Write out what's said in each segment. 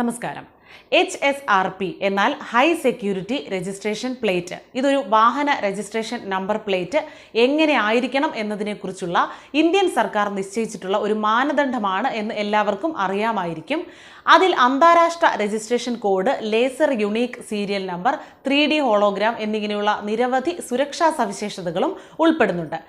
നമസ്കാരം. H S R P എന്നാൽ high security registration plate ഇതൊരു വാഹന രജിസ്ട്രേഷൻ നമ്പർ പ്ലേറ്റ് എങ്ങനെ ആയിരിക്കണം എന്നതിനെക്കുറിച്ചുള്ള ഇന്ത്യൻ സർക്കാർ നിശ്ചയിച്ചിട്ടുള്ള ഒരു മാനദണ്ഡമാണ് എന്ന് എല്ലാവർക്കും അറിയാമായിരിക്കും. അതിൽ അന്താരാഷ്ട്ര registration code laser unique serial number three D hologram എന്നിങ്ങനെയുള്ള നിരവധി സുരക്ഷാ സവിശേഷതകളും ഉൾപ്പെടുന്നുണ്ട്.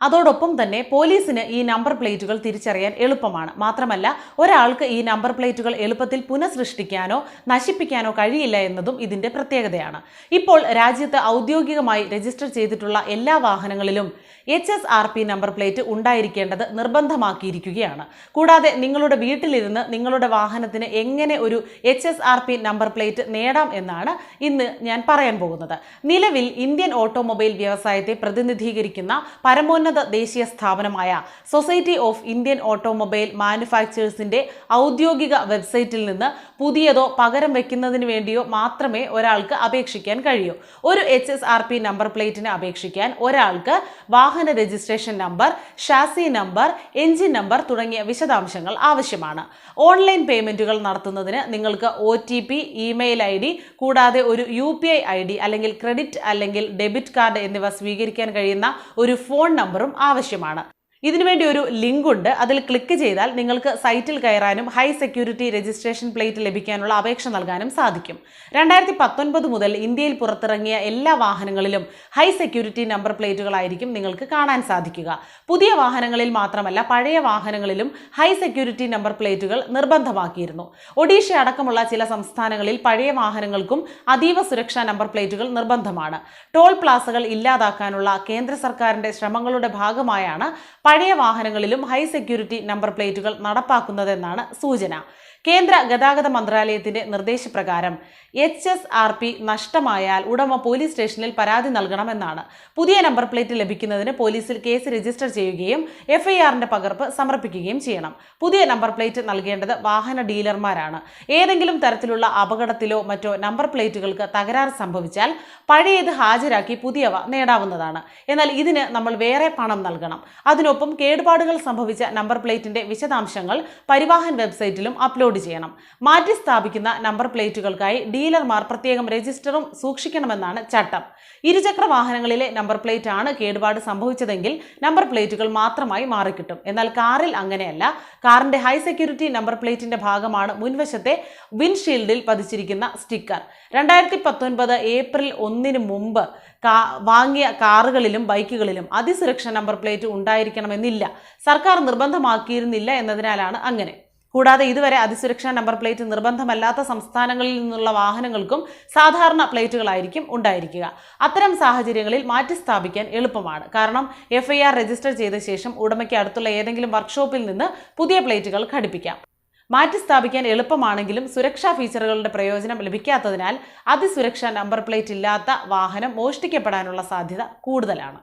അതോടൊപ്പം തന്നെ പോലീസിന് ഈ നമ്പർ പ്ലേറ്റുകൾ തിരിച്ചറിയാൻ എളുപ്പമാണ്. മാത്രമല്ല ഒരാൾക്ക് ഈ നമ്പർ പ്ലേറ്റുകൾ എളുപ്പത്തിൽ പുനഃസൃഷ്ടിക്കാനോ നശിപ്പിക്കാനോ കഴിയില്ല എന്നതും ഇതിന്റെ പ്രത്യേകതയാണ്. ഇപ്പോൾ രാജ്യത്ത് ഔദ്യോഗികമായി രജിസ്റ്റർ ചെയ്തിട്ടുള്ള എല്ലാ വാഹനങ്ങളിലും H S R P number plate ഉണ്ടായിരിക്കേണ്ടത് നിർബന്ധമാക്കിയിരിക്കുകയാണ്. കൂടാതെ നിങ്ങളുടെ വീട്ടിലിരുന്ന് നിങ്ങളുടെ വാഹനത്തിന് എങ്ങനെ ഒരു H S R P number plate നേടാം എന്നാണ് ഇന്ന് ഞാൻ പറയാൻ പോകുന്നത്. നിലവിൽ ഇന്ത്യൻ ഓട്ടോമൊബൈൽ വ്യവസായത്തെ പ്രതിനിധീകരിക്കുന്ന പരമോന്നത ദേശീയ സ്ഥാപനമായ സൊസൈറ്റി ഓഫ് ഇന്ത്യൻ ഓട്ടോമൊബൈൽ മാനുഫാക്ചേഴ്സിന്റെ ഔദ്യോഗിക വെബ്സൈറ്റിൽ നിന്ന് പുതിയതോ പകരം വെക്കുന്നതിന് വേണ്ടിയോ മാത്രമേ ഒരാൾക്ക് അപേക്ഷിക്കാൻ കഴിയൂ. ഒരു എച്ച് നമ്പർ പ്ലേറ്റിന് അപേക്ഷിക്കാൻ ഒരാൾക്ക് വാഹന registration number chassis number engine number തുടങ്ങിയ വിശദാംശങ്ങൾ ആവശ്യമാണ്. ഓൺലൈൻ പേയ്മെന്റുകൾ നടത്തുന്നതിന് നിങ്ങൾക്ക് O T P email I D കൂടാതെ ഒരു U P I I D അല്ലെങ്കിൽ ക്രെഡിറ്റ് അല്ലെങ്കിൽ ഡെബിറ്റ് കാർഡ് എന്നിവ സ്വീകരിക്കാൻ കഴിയുന്ന ഒരു ഫോൺ നമ്പറും ആവശ്യമാണ്. ഇതിനുവേണ്ടി ഒരു ലിങ്ക് ഉണ്ട്. അതിൽ ക്ലിക്ക് ചെയ്താൽ നിങ്ങൾക്ക് സൈറ്റിൽ കയറാനും ഹൈ സെക്യൂരിറ്റി രജിസ്ട്രേഷൻ പ്ലേറ്റ് ലഭിക്കാനുള്ള അപേക്ഷ നൽകാനും സാധിക്കും. രണ്ടായിരത്തി പത്തൊൻപത് മുതൽ ഇന്ത്യയിൽ പുറത്തിറങ്ങിയ എല്ലാ വാഹനങ്ങളിലും ഹൈ സെക്യൂരിറ്റി നമ്പർ പ്ലേറ്റുകളായിരിക്കും നിങ്ങൾക്ക് കാണാൻ സാധിക്കുക. പുതിയ വാഹനങ്ങളിൽ മാത്രമല്ല പഴയ വാഹനങ്ങളിലും ഹൈ സെക്യൂരിറ്റി നമ്പർ പ്ലേറ്റുകൾ നിർബന്ധമാക്കിയിരുന്നു. ഒഡീഷ അടക്കമുള്ള ചില സംസ്ഥാനങ്ങളിൽ പഴയ വാഹനങ്ങൾക്കും അതീവ സുരക്ഷാ നമ്പർ പ്ലേറ്റുകൾ നിർബന്ധമാണ്. ടോൾ പ്ലാസകൾ ഇല്ലാതാക്കാനുള്ള കേന്ദ്ര സർക്കാരിന്റെ ശ്രമങ്ങളുടെ ഭാഗമായാണ് പഴയ വാഹനങ്ങളിലും ഹൈ സെക്യൂരിറ്റി നമ്പർ പ്ലേറ്റുകൾ നടപ്പാക്കുന്നതെന്നാണ് സൂചന. കേന്ദ്ര ഗതാഗത മന്ത്രാലയത്തിന്റെ നിർദ്ദേശപ്രകാരം എച്ച് എസ് ആർ പി നഷ്ടമായാൽ ഉടമ പോലീസ് സ്റ്റേഷനിൽ പരാതി നൽകണമെന്നാണ്. പുതിയ നമ്പർ പ്ലേറ്റ് ലഭിക്കുന്നതിന് പോലീസിൽ കേസ് രജിസ്റ്റർ ചെയ്യുകയും എഫ്ഐആറിന്റെ പകർപ്പ് സമർപ്പിക്കുകയും ചെയ്യണം. പുതിയ നമ്പർ പ്ലേറ്റ് നൽകേണ്ടത് വാഹന ഡീലർമാരാണ്. ഏതെങ്കിലും തരത്തിലുള്ള അപകടത്തിലോ മറ്റോ നമ്പർ പ്ലേറ്റുകൾക്ക് തകരാറ് സംഭവിച്ചാൽ പഴയത് ഹാജരാക്കി പുതിയവ നേടാവുന്നതാണ്. എന്നാൽ ഇതിന് നമ്മൾ വേറെ പണം നൽകണം. അതിനൊപ്പം കേടുപാടുകൾ സംഭവിച്ച നമ്പർ പ്ലേറ്റിന്റെ വിശദാംശങ്ങൾ പരിവാഹൻ വെബ്സൈറ്റിലും അപ്ലോഡ് ചെയ്യണം. മാറ്റി സ്ഥാപിക്കുന്ന നമ്പർ പ്ലേറ്റുകൾക്കായി ഡീലർമാർ പ്രത്യേകം രജിസ്റ്ററും സൂക്ഷിക്കണമെന്നാണ് ചട്ടം. ഇരുചക്ര വാഹനങ്ങളിലെ നമ്പർ പ്ലേറ്റ് ആണ് കേടുപാട് സംഭവിച്ചതെങ്കിൽ നമ്പർ പ്ലേറ്റുകൾ മാത്രമായി മാറിക്കിട്ടും. എന്നാൽ കാറിൽ അങ്ങനെയല്ല. കാറിന്റെ ഹൈ സെക്യൂരിറ്റി നമ്പർ പ്ലേറ്റിന്റെ ഭാഗമാണ് മുൻവശത്തെ വിൻഷീൽഡിൽ പതിച്ചിരിക്കുന്ന സ്റ്റിക്കർ. രണ്ടായിരത്തി പത്തൊൻപത് ഏപ്രിൽ ഒന്നിന് മുമ്പ് വാങ്ങിയ കാറുകളിലും ബൈക്കുകളിലും അതിസുരക്ഷ നമ്പർ പ്ലേറ്റ് ഉണ്ടായിരിക്കണമെന്നില്ല. സർക്കാർ നിർബന്ധമാക്കിയിരുന്നില്ല എന്നതിനാലാണ് അങ്ങനെ. കൂടാതെ ഇതുവരെ അതിസുരക്ഷാ നമ്പർ പ്ലേറ്റ് നിർബന്ധമല്ലാത്ത സംസ്ഥാനങ്ങളിൽ നിന്നുള്ള വാഹനങ്ങൾക്കും സാധാരണ പ്ലേറ്റുകളായിരിക്കും ഉണ്ടായിരിക്കുക. അത്തരം സാഹചര്യങ്ങളിൽ മാറ്റി സ്ഥാപിക്കാൻ എളുപ്പമാണ്. കാരണം എഫ്ഐആർ രജിസ്റ്റർ ചെയ്ത ശേഷം ഉടമയ്ക്ക് അടുത്തുള്ള ഏതെങ്കിലും വർക്ക്ഷോപ്പിൽ നിന്ന് പുതിയ പ്ലേറ്റുകൾ ഘടിപ്പിക്കാം. മാറ്റി സ്ഥാപിക്കാൻ എളുപ്പമാണെങ്കിലും സുരക്ഷാ ഫീച്ചറുകളുടെ പ്രയോജനം ലഭിക്കാത്തതിനാൽ അതിസുരക്ഷാ നമ്പർ പ്ലേറ്റ് ഇല്ലാത്ത വാഹനം മോഷ്ടിക്കപ്പെടാനുള്ള സാധ്യത കൂടുതലാണ്.